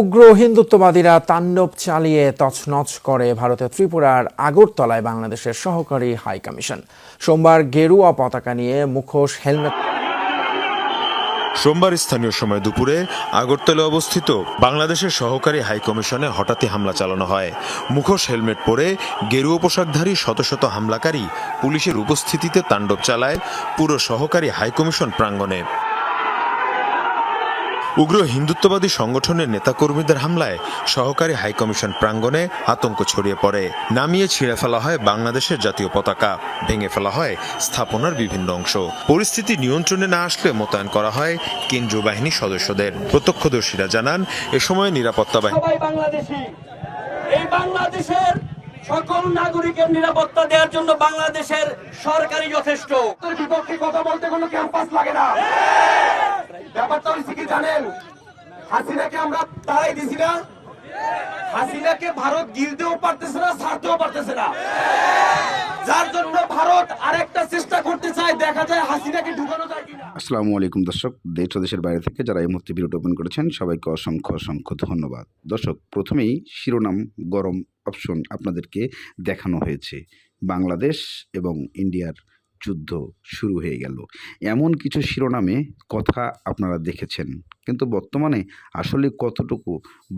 উগ্র হিন্দুত্ববাদীরা তাণ্ডব চালিয়ে তছনছ করে ভারতের ত্রিপুরার আগরতলায় বাংলাদেশের সহকারী হাই কমিশন। সোমবার গেরুয়া পতাকা নিয়ে মুখোশ হেলমেট। সোমবার স্থানীয় সময় দুপুরে আগরতলা অবস্থিত বাংলাদেশের সহকারী হাইকমিশনে হঠাৎই হামলা চালানো হয়। মুখোশ হেলমেট পরে গেরুয়া পোশাকধারী শত শত হামলাকারী পুলিশের উপস্থিতিতে তাণ্ডব চালায় পুরো সহকারী হাইকমিশন প্রাঙ্গণে। উগ্র হিন্দুত্ববাদী সংগঠনের নেতাকর্মীদের হামলায় সহকারী হাইকমিশন প্রাঙ্গণে আতঙ্ক ছড়িয়ে পড়ে। নামিয়ে ছিঁড়ে ফেলা হয় বাংলাদেশের জাতীয় পতাকা। ভেঙে ফেলা হয় স্থাপনার বিভিন্ন অংশ। পরিস্থিতি নিয়ন্ত্রণে না আসলে মোতায়েন করা হয় কেন্দ্রীয় বাহিনীর সদস্যদের। প্রত্যক্ষদর্শীরা জানান এ সময় নিরাপত্তা বাহিনী এই বাংলাদেশের সকল নাগরিকের নিরাপত্তা দেওয়ার জন্য বাংলাদেশের সরকারি যথেষ্ট। বিপক্ষে কথা বলতে কোনো ক্যাম্পাস লাগে না। ব্যাপারটা হচ্ছে কি জানেন, হাসিনাকে আমরা তাড়াই দিছি না। হাসিনাকে ভারত গিলতেও পারতেছে না, ছাড়তেও পারতেছে না। যার জন্য ভারত আরেকটা চেষ্টা করতে চায়, দেখা যায় হাসিনাকে ঢুকানো যায় আসসালামু আলাইকুম দর্শক, দেশ দেশের বাইরে থেকে যারা এই মুহূর্তে ভিডিওটি ওপেন করেছেন, সবাইকে অসংখ্য অসংখ্য ধন্যবাদ। দর্শক, প্রথমেই শিরোনাম, গরম অপশন আপনাদেরকে দেখানো হয়েছে। বাংলাদেশ এবং ইন্ডিয়ার যুদ্ধ শুরু হয়ে গেল। এমন কিছু শিরোনামে কথা আপনারা দেখেছেন, কিন্তু বর্তমানে আসলে কতটুকু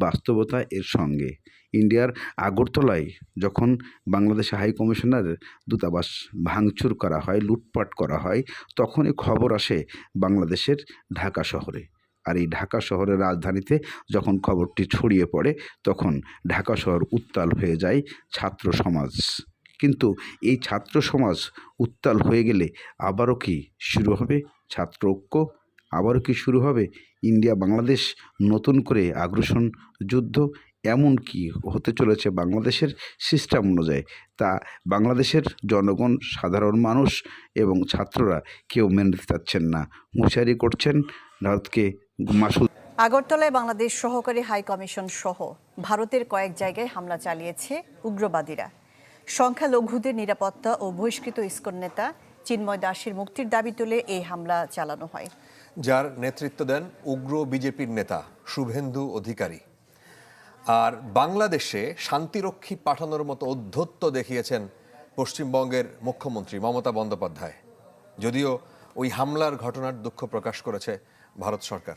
বাস্তবতা এর সঙ্গে? ইন্ডিয়ার আগরতলায় যখন বাংলাদেশ হাই কমিশনারের দূতাবাস ভাঙচুর করা হয়, লুটপাট করা হয়, তখনই খবর আসে বাংলাদেশের ঢাকা শহরে। আর এই ঢাকা শহরের রাজধানীতে যখন খবরটি ছড়িয়ে পড়ে, তখন ঢাকা শহর উত্তাল হয়ে যায় ছাত্র সমাজ। কিন্তু এই ছাত্র সমাজ উত্তাল হয়ে গেলে আবারও কি শুরু হবে ছাত্র ঐক্য? আবারও কি শুরু হবে ইন্ডিয়া বাংলাদেশ নতুন করে আগ্রাসন যুদ্ধ? এমন কি হতে চলেছে বাংলাদেশের সিস্টেম অনুযায়ী? তা বাংলাদেশের জনগণ, সাধারণ মানুষ এবং ছাত্ররা কেউ মেনে নিতে চাচ্ছেন না। হুঁশিয়ারি করছেন ভারতকে মাসুল আগরতলায় বাংলাদেশ সহকারী হাই কমিশন সহ ভারতের কয়েক জায়গায় হামলা চালিয়েছে উগ্রবাদীরা। সংখ্যালঘুদের নিরাপত্তা ও বহিষ্কৃত ইস্কন নেতা চিন্ময় দাসের মুক্তির দাবি তুলে এই হামলা চালানো হয়। যার নেতৃত্ব দেন উগ্র বিজেপির নেতা শুভেন্দু অধিকারী। আর বাংলাদেশে শান্তিরক্ষী পাঠানোর মতো অধ্যত্ত দেখিয়েছেন পশ্চিমবঙ্গের মুখ্যমন্ত্রী মমতা বন্দ্যোপাধ্যায়। যদিও ওই হামলার ঘটনার দুঃখ প্রকাশ করেছে ভারত সরকার।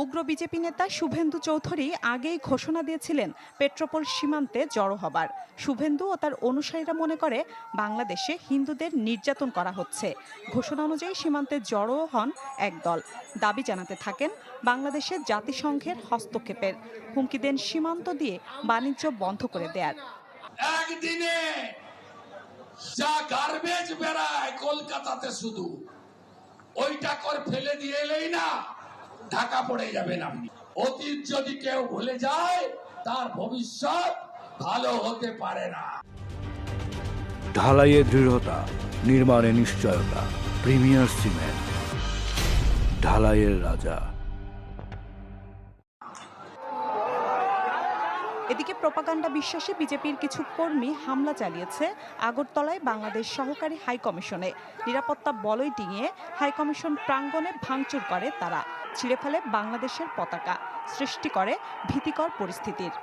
উগ্র বিজেপি নেতা শুভেন্দু চৌধুরী আগেই ঘোষণা দিয়েছিলেন পেট্রোপোল সীমান্তে জড়ো হবার। শুভেন্দু ও তার অনুসারীরা মনে করে, বাংলাদেশে হিন্দুদের নির্যাতন করা হচ্ছে। ঘোষণা অনুযায়ী সীমান্তে জড়ো হন একদল দাবি জানাতে থাকেন, বাংলাদেশের জাতিসংঘের হস্তক্ষেপের। হুমকি দেন সীমান্ত দিয়ে বাণিজ্য বন্ধ করে দেয়ার। একদিনে যা গার্বেজ বেড়ায় কলকাতাতে শুধু, ওইটা কর ফেলে দিয়ে এলেই না ঢাকা পড়ে যাবেন আপনি অতীত যদি কেউ ভুলে যায়, তার ভবিষ্যৎ ভালো হতে পারে না। ঢালাইয়ে দৃঢ়তা, নির্মাণে নিশ্চয়তা, প্রিমিয়ার সিমেন্ট। ঢালাইয়ের রাজা। এদিকে প্রপাগান্ডা বিশ্বাসে বিজেপির কিছু কর্মী হামলা চালিয়েছে আগরতলায় বাংলাদেশ সহকারী হাই কমিশনে নিরাপত্তা বলয় ডিঙিয়ে হাই কমিশন প্রাঙ্গণে ভাঙচুর করে তারা, ছিঁড়ে ফেলে বাংলাদেশের পতাকা, সৃষ্টি করে ভীতিকর পরিস্থিতির।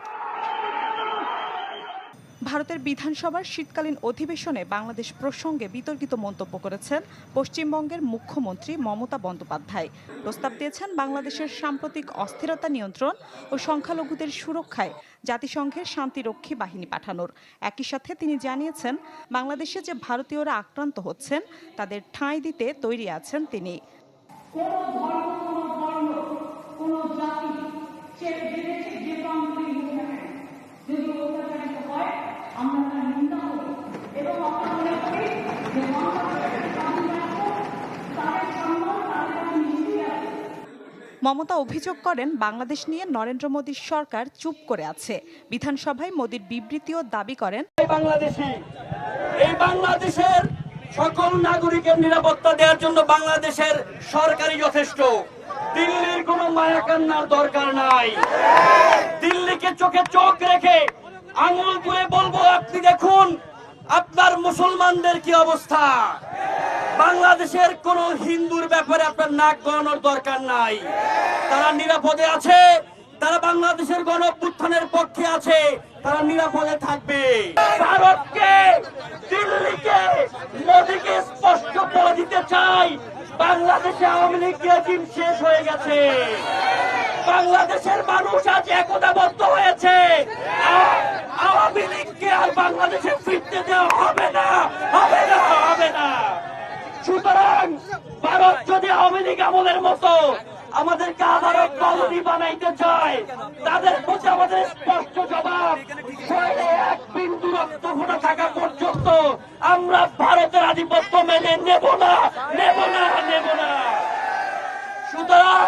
ভারতের বিধানসভার শীতকালীন অধিবেশনে বাংলাদেশ প্রসঙ্গে বিতর্কিত মন্তব্য করেছেন পশ্চিমবঙ্গের মুখ্যমন্ত্রী মমতা বন্দ্যোপাধ্যায়। প্রস্তাব দিয়েছেন বাংলাদেশের সাম্প্রতিক অস্থিরতা নিয়ন্ত্রণ ও সংখ্যালঘুদের সুরক্ষায় জাতিসংঘের শান্তিরক্ষী বাহিনী পাঠানোর। একই সাথে তিনি জানিয়েছেন, বাংলাদেশে যে ভারতীয়রা আক্রান্ত হচ্ছেন, তাদের ঠাঁই দিতে তৈরি আছেন তিনি। মমতা অভিযোগ করেন, বাংলাদেশ নিয়ে নরেন্দ্র মোদীর সরকার চুপ করে আছে। বিধানসভায় মোদীর বিবৃতিও দাবি করেন। এই বাংলাদেশি, এই বাংলাদেশের সকল নাগরিকের নিরাপত্তা দেওয়ার জন্য বাংলাদেশের সরকারি যথেষ্ট। দিল্লির কোনো মায়া কান্নার দরকার নাই। দিল্লিকে চোখে চোখ রেখে আঙুল তুলে বলব, আপনি দেখুন, আপনার মুসলমানদের কি অবস্থা? বাংলাদেশের কোন হিন্দুর ব্যাপারে আপনার নাক গলানোর দরকার নাই। তারা নিরাপদে আছে, তারা বাংলাদেশের গণ পক্ষে আছে, তারা নিরাপদে থাকবে। ভারতকে, দিল্লিকে, মোদীকে স্পষ্ট বলে দিতে চাই, বাংলাদেশে আওয়ামী লীগ রেজিম শেষ হয়ে গেছে। বাংলাদেশের মানুষ আজ একতাবদ্ধ হয়েছে। আওয়ামী লীগকে আর বাংলাদেশে ফিরতে দেওয়া হবে না হবে না হবে না। সুতরাং ভারত যদি আওয়ামী লীগ আমলের মতো আমাদেরকে আবারও কলোনি বানাইতে চায়, তাদের প্রতি আমাদের স্পষ্ট জবাব এক বিন্দু রক্ত ফোটা থাকা পর্যন্ত আমরা ভারতের আধিপত্য মেনে নেব না নেব না নেব না। সুতরাং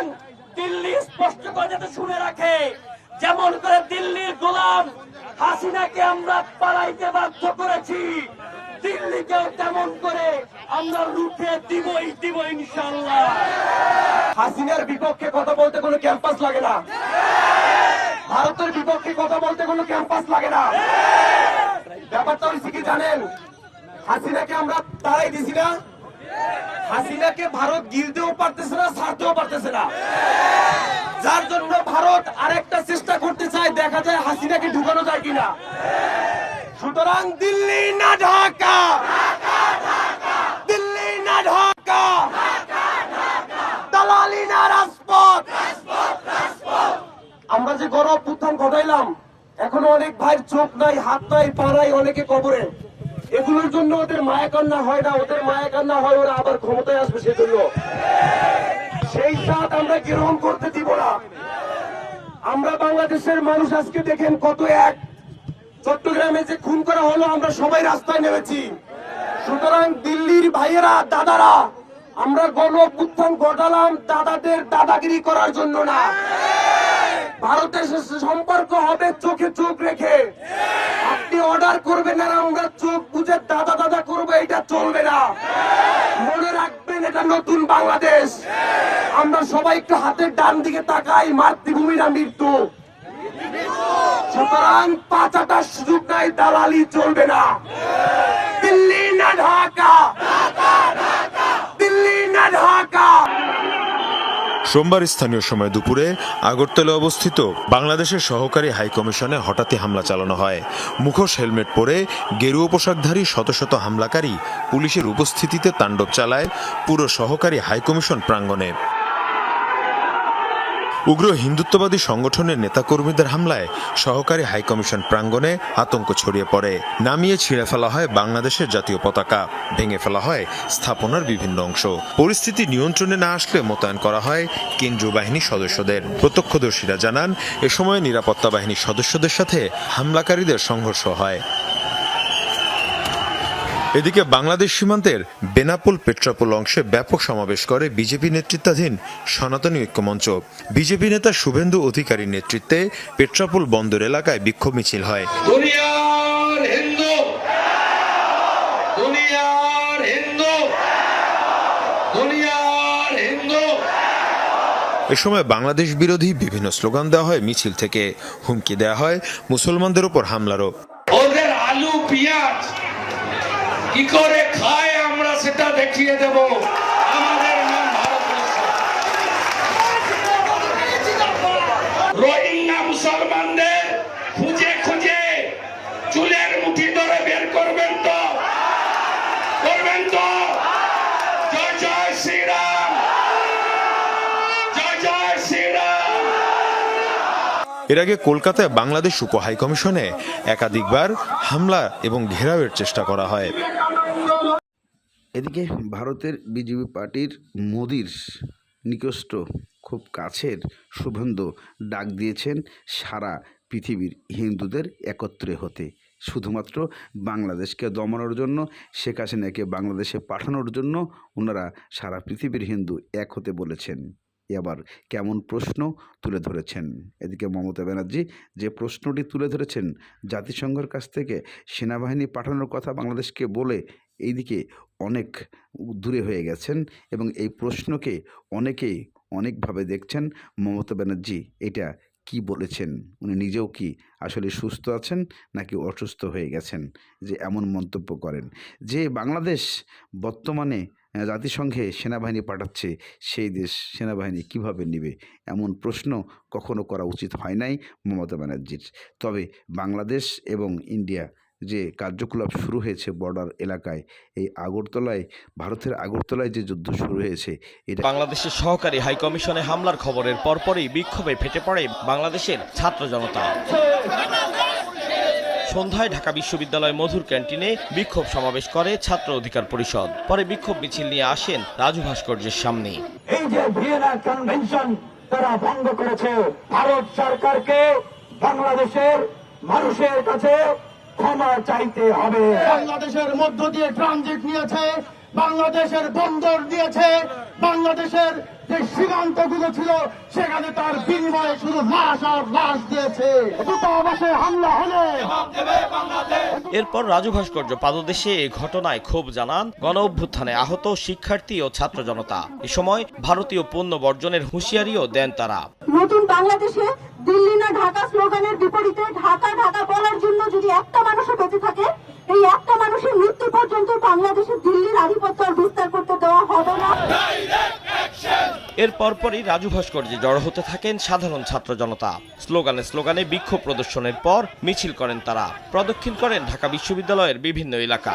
দিল্লি স্পষ্ট করে যাতে শুনে রাখে, যেমন করে দিল্লির গোলাম হাসিনাকে আমরা পালাইতে বাধ্য করেছি, দিল্লিকেও তেমন করে আমরা লুটে দিবই দিব ইনশাল্লাহ হাসিনার বিপক্ষে কথা বলতে কোনো ক্যাম্পাস লাগে না। ভারতের বিপক্ষে কথা বলতে কোনো ক্যাম্পাস লাগে না। ব্যাপারটা হচ্ছে কি জানেন? হাসিনাকে আমরা তাড়াই দিছি না। হাসিনাকে ভারত গিলতেও পারতেছে না, ছাড়তেও পারতেছে না। যার জন্য ভারত আরেকটা চেষ্টা করতে চায়, দেখা যায় হাসিনাকে ঢুকানো যায় কিনা। সুতরাং দিল্লি না ঢাকা দিল্লি না ঢাকা আমরা যে গণ অভ্যুত্থান ঘটাইলাম, এখনও অনেক ভাইয়ের চোখ নাই, হাত নাই, পা নাই, অনেকে কবরে। এগুলোর জন্য ওদের মায়া কান্না হয় না, ওদের মায়া কান্না হয়, ওরা আবার ক্ষমতায় আসবে সেজন্য। সেই সাথ আমরা গ্রহণ করতে দিব না। আমরা বাংলাদেশের মানুষ আজকে দেখেন কত এক। চট্টগ্রামে যে খুন করা হলো, আমরা সবাই রাস্তায় নেমেছি। সুতরাং দিল্লির ভাইয়েরা, দাদারা আমরা গণ অভ্যুত্থান ঘটালাম দাদাদের দাদাগিরি করার জন্য না। ভারতের সম্পর্ক হবে চোখে চোখ রেখে। আপনি অর্ডার করবেন আর আমরা চোখ বুঝে দাদা দাদা করব, এটা চলবে না। মনে রাখবেন এটা নতুন বাংলাদেশ। আমরা সবাই একটু হাতের ডান দিকে তাকাই, মাতৃভূমি না মৃত্যু। সুতরাং পাঁচাটা সুযোগ নাই, দালালি চলবে না। দিল্লি না ঢাকা। না সোমবার স্থানীয় সময় দুপুরে আগরতলা অবস্থিত বাংলাদেশের সহকারী হাইকমিশনে হঠাৎই হামলা চালানো হয়। মুখোশ, হেলমেট পরে গেরুয় পোশাকধারী শত শত হামলাকারী পুলিশের উপস্থিতিতে তাণ্ডব চালায় পুরো সহকারী হাইকমিশন প্রাঙ্গণে। উগ্র হিন্দুত্ববাদী সংগঠনের নেতাকর্মীদের হামলায় সহকারী হাইকমিশন প্রাঙ্গণে আতঙ্ক ছড়িয়ে পড়ে। নামিয়ে ছিঁড়ে ফেলা হয় বাংলাদেশের জাতীয় পতাকা। ভেঙে ফেলা হয় স্থাপনার বিভিন্ন অংশ। পরিস্থিতি নিয়ন্ত্রণে না আসলে মোতায়েন করা হয় কেন্দ্রীয় বাহিনীর সদস্যদের। প্রত্যক্ষদর্শীরা জানান, এ সময় নিরাপত্তা বাহিনীর সদস্যদের সাথে হামলাকারীদের সংঘর্ষ হয়। এদিকে বাংলাদেশ সীমান্তের বেনাপোল পেট্রাপোল অংশে ব্যাপক সমাবেশ করে বিজেপি নেতৃত্বাধীন সনাতনী ঐক্যমঞ্চ বিজেপি নেতা শুভেন্দু অধিকারীর নেতৃত্বে পেট্রাপোল বন্দর এলাকায় বিক্ষোভ মিছিল হয়। এ সময় বাংলাদেশ বিরোধী বিভিন্ন স্লোগান দেওয়া হয় মিছিল থেকে। হুমকি দেওয়া হয় মুসলমানদের উপর হামলারও। ওদের আলু পেঁয়াজ কি করে খায় আমরা সেটা দেখিয়ে দেব? আমাদের এর আগে কলকাতায় বাংলাদেশ উপ হাইকমিশনে একাধিকবার হামলা এবং ঘেরাওয়ের চেষ্টা করা হয়। এদিকে ভারতের বিজেপি পার্টির মোদির নিকষ্ট খুব কাছের শুভেন্দু ডাক দিয়েছেন সারা পৃথিবীর হিন্দুদের একত্রে হতে। শুধুমাত্র বাংলাদেশকে দমানোর জন্য, শেখ হাসিনাকে বাংলাদেশে পাঠানোর জন্য ওনারা সারা পৃথিবীর হিন্দু এক হতে বলেছেন। এবার কেমন প্রশ্ন তুলে ধরেছেন? এদিকে মমতা ব্যানার্জি, যে প্রশ্নটি তুলে ধরেছেন জাতিসংঘের কাছ থেকে সেনাবাহিনী পাঠানোর কথা বাংলাদেশকে বলে এইদিকে অনেক দূরে হয়ে গেছেন এবং এই প্রশ্নকে অনেকেই অনেকভাবে দেখছেন। মমতা ব্যানার্জি এটা কি বলেছেন? উনি নিজেও কি আসলে সুস্থ আছেন নাকি অসুস্থ হয়ে গেছেন? যে এমন মন্তব্য করেন। যে বাংলাদেশ বর্তমানে জাতিসংঘে সেনাবাহিনী পাঠাচ্ছে সেই দেশ সেনাবাহিনী কীভাবে নেবে? এমন প্রশ্ন কখনো করা উচিত হয় নাই মমতা ব্যানার্জির। তবে বাংলাদেশ এবং ইন্ডিয়া যে কার্যকলাপ শুরু হয়েছে বর্ডার এলাকায়, এই আগরতলায়, ভারতের আগরতলায় যে যুদ্ধ শুরু হয়েছে, এটা বাংলাদেশের সহকারী হাইকমিশনে হামলার খবরের পরপরই বিক্ষোভে ফেটে পড়ে বাংলাদেশের ছাত্র জনতা। সন্ধ্যায় ঢাকা বিশ্ববিদ্যালয় মধুর ক্যান্টিনে বিক্ষোভ সমাবেশ করে ছাত্র অধিকার পরিষদ। পরে বিক্ষোভ মিছিল নিয়ে আসেন রাজু ভাস্কর্যের সামনে। এই যে ভিয়েনা কনভেনশন তারা ভঙ্গ করেছে ভারত সরকারকে বাংলাদেশের মানুষের কাছে ক্ষমা চাইতে হবে। বাংলাদেশের মধ্য দিয়ে ট্রানজিট নিয়েছে বাংলাদেশের বন্দর দিয়েছে বাংলাদেশের যে সীমান্তগুলো ছিল সেখানে তার বিনিময়ে শুধু লাশ আর লাশ দিয়েছে। দূতাবাসে হামলা হলে। এরপর রাজু ভাস্কর্য পাদদেশে এ ঘটনায় ক্ষোভ জানান গণ অভ্যুত্থানে আহত শিক্ষার্থী ও ছাত্র জনতা। এ সময় ভারতীয় পণ্য বর্জনের হুঁশিয়ারিও দেন তারা। নতুন বাংলাদেশে দিল্লি না ঢাকা স্লোগানের বিপরীতে ঢাকা ঢাকা বলার জন্য যদি একটা মানুষও বেঁচে থাকে এই একটা মানুষের মৃত্যু পর্যন্ত বাংলাদেশে দিল্লির আধিপত্য আর বিস্তার করতে দেওয়া হবে না। এর পরপরই রাজু ভাস্কর্যে জড়ো হতে থাকেন সাধারণ ছাত্র জনতা। স্লোগানে স্লোগানে বিক্ষোভ প্রদর্শনের পর মিছিল করেন তারা। প্রদক্ষিণ করেন ঢাকা বিশ্ববিদ্যালয়ের বিভিন্ন এলাকা।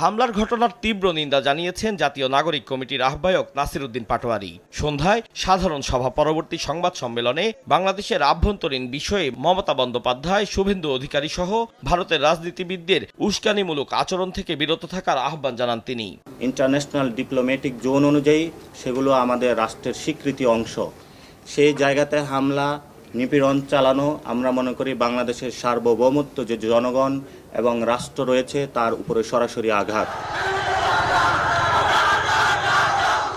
হামলার ঘটনার তীব্র নিন্দা জানিয়েছেন জাতীয় নাগরিক কমিটির আহ্বায়ক নাসির উদ্দিন পাটোয়ারি। সন্ধ্যায় সাধারণ সভা পরবর্তী সংবাদ সম্মেলনে বাংলাদেশের আভ্যন্তরীণ বিষয়ে মমতা বন্দ্যোপাধ্যায়, শুভেন্দু অধিকারী সহ ভারতের রাজনীতিবিদদের উস্কানিমূলক আচরণ থেকে বিরত থাকার আহ্বান জানান তিনি। ইন্টারন্যাশনাল ডিপ্লোম্যাটিক জোন অনুযায়ী সেগুলো আমাদের রাষ্ট্রের স্বীকৃতি অংশ। সেই জায়গাতে হামলা, নিপীড়ন চালানো আমরা মনে করি বাংলাদেশের সার্বভৌমত্ব যে জনগণ এবং রাষ্ট্র রয়েছে তার উপরে সরাসরি আঘাত।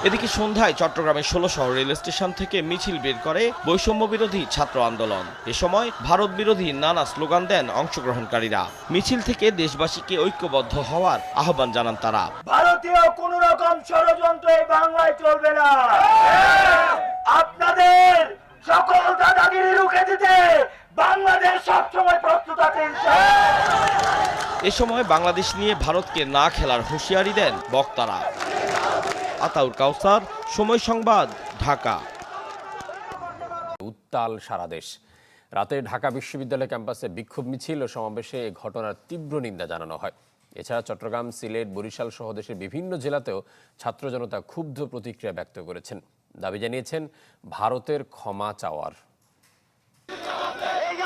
এদিকে সন্ধ্যায় চট্টগ্রামের ষোলো শহর রেল স্টেশন থেকে মিছিল বের করে বৈষম্য বিরোধী ছাত্র আন্দোলন। এ সময় ভারত বিরোধী নানা স্লোগান দেন অংশগ্রহণকারীরা। মিছিল থেকে দেশবাসীকে ঐক্যবদ্ধ হওয়ার আহ্বান জানান তারা। ভারতীয় কোন রকম ষড়যন্ত্র এই বাংলায় চলবে না। আপনাদের সকল দাদাগিরি রুখে দিতে বাংলাদেশ সবসময় প্রস্তুত আছে এ সময় বাংলাদেশ নিয়ে ভারতকে না খেলার হুঁশিয়ারি দেন বক্তারা। আতাউর কাউসার সময় সংবাদ ঢাকা। উত্তাল সারা দেশ। রাতে ঢাকা বিশ্ববিদ্যালয় ক্যাম্পাসে বিক্ষোভ মিছিল ও সমাবেশে এ ঘটনার তীব্র নিন্দা জানানো হয়। এছাড়া চট্টগ্রাম সিলেট বরিশাল সহ দেশের বিভিন্ন জেলাতেও ছাত্র জনতা ক্ষুব্ধ প্রতিক্রিয়া ব্যক্ত করেছেন। দাবি জানিয়েছেন ভারতের ক্ষমা চাওয়ার এই এম্বাসিতে হামলা কেন এই এম্বাসিতে হামলা কেন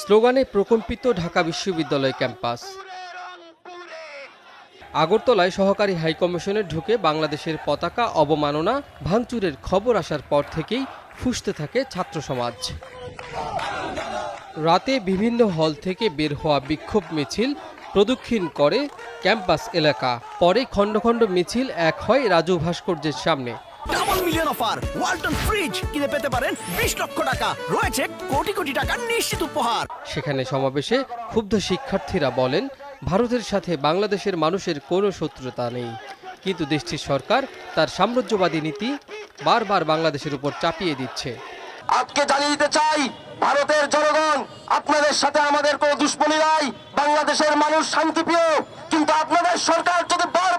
স্লোগানে প্রকম্পিত ঢাকা বিশ্ববিদ্যালয় ক্যাম্পাস। আগরতলায় সহকারী হাইকমিশনে ঢুকে বাংলাদেশের পতাকা অবমাননা, ভাঙচুরের খবর আসার পর থেকেই ফুসতে থাকে ছাত্র সমাজ রাতে বিভিন্ন হল থেকে বের হওয়া বিক্ষোভ মিছিল প্রদক্ষিণ করে ক্যাম্পাস এলাকা। পরে খণ্ড খণ্ড মিছিল এক হয় রাজু ভাস্কর্যের সামনে। Double million offer Walton fridge কিনে পেতে পারেন বিশ লক্ষ টাকা। রয়েছে কোটি কোটি টাকার নিশ্চিত উপহার। সেখানে সমাবেশে ক্ষুব্ধ শিক্ষার্থীরা বলেন ভারতের সাথে বাংলাদেশের মানুষের কোনো শত্রুতা নেই। কিন্তু দেশটির সরকার তার সাম্রাজ্যবাদী নীতি বারবার বাংলাদেশের উপর চাপিয়ে দিচ্ছে। আজকে জানিয়ে দিতে চাই ভারতের জনগণ আপনাদের সাথে আমাদের কোনো দুশ্মনী নাই। বাংলাদেশের মানুষ শান্তিপ্রিয় কিন্তু আপনাদের সরকার যদি বারবার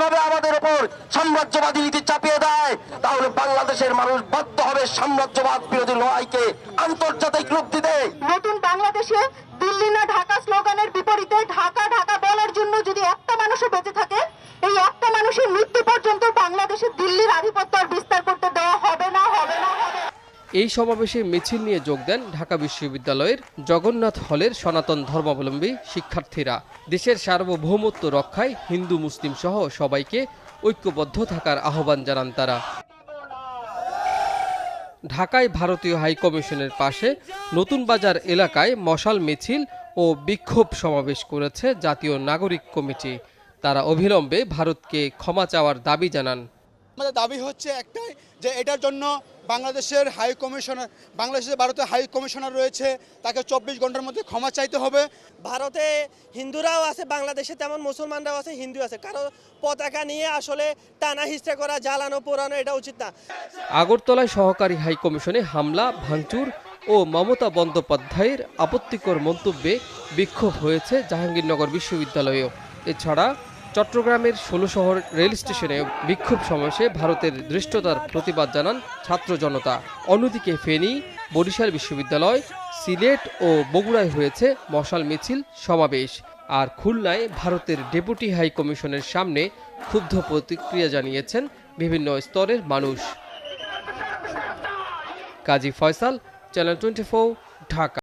এভাবে আমাদের উপর সাম্রাজ্যবাদী নীতি চাপিয়ে দেয়, তাহলে বাংলাদেশের মানুষ বাধ্য হবে সাম্রাজ্যবাদ বিরোধী লড়াইকে আন্তর্জাতিক রূপ দিতে নতুন বাংলাদেশে দিল্লি না ঢাকা স্লোগানের বিপরীতে ঢাকা ঢাকা বলার জন্য যদি একটা মানুষও বেঁচে থাকে এই একটা মানুষের মৃত্যু পর্যন্ত বাংলাদেশে দিল্লির আধিপত্য আর বিস্তার করতে দেওয়া হবে না হবে না হবে না। এই সমাবেশে মিছিল নিয়ে যোগ দেন ঢাকা বিশ্ববিদ্যালয়ের জগন্নাথ হলের সনাতন ধর্মাবলম্বী শিক্ষার্থীরা। দেশের সার্বভৌমত্ব রক্ষায় হিন্দু, মুসলিম সহ সবাইকে ঐক্যবদ্ধ থাকার আহ্বান জানান তারা। ঢাকায় ভারতীয় হাইকমিশনের পাশে নতুন বাজার এলাকায় মশাল মিছিল ও বিক্ষোভ সমাবেশ করেছে জাতীয় নাগরিক কমিটি। তারা অবিলম্বে ভারতকে ক্ষমা চাওয়ার দাবি জানান। আমাদের দাবি হচ্ছে একটাই যে এটার জন্য বাংলাদেশের হাই কমিশনার বাংলাদেশের ভারতের হাই কমিশনার রয়েছে তাকে চব্বিশ ঘণ্টার মধ্যে ক্ষমা চাইতে হবে। ভারতে হিন্দুরাও আছে বাংলাদেশে তেমন মুসলমানরাও আছে হিন্দু আছে। কারও পতাকা নিয়ে আসলে টানা হিস্ট্রা করা জ্বালানো পোড়ানো এটা উচিত না। আগরতলায় সহকারী হাই কমিশনে হামলা ভাঙচুর ও মমতা বন্দ্যোপাধ্যায়ের আপত্তিকর মন্তব্যে বিক্ষোভ হয়েছে জাহাঙ্গীরনগর বিশ্ববিদ্যালয়েও। এছাড়া চট্টগ্রামের ষোলশহর রেল স্টেশনে বিক্ষোভ সমাবেশে ভারতের দৃষ্টতার প্রতিবাদ জানান ছাত্র জনতা। অন্যদিকে ফেনী, বরিশাল বিশ্ববিদ্যালয়, সিলেট ও বগুড়ায় হয়েছে মশাল মিছিল সমাবেশ। আর খুলনায় ভারতের ডেপুটি হাই কমিশনের সামনে ক্ষুব্ধ প্রতিক্রিয়া জানিয়েছেন বিভিন্ন স্তরের মানুষ। Kazi Faisal, channel twenty Dhaka.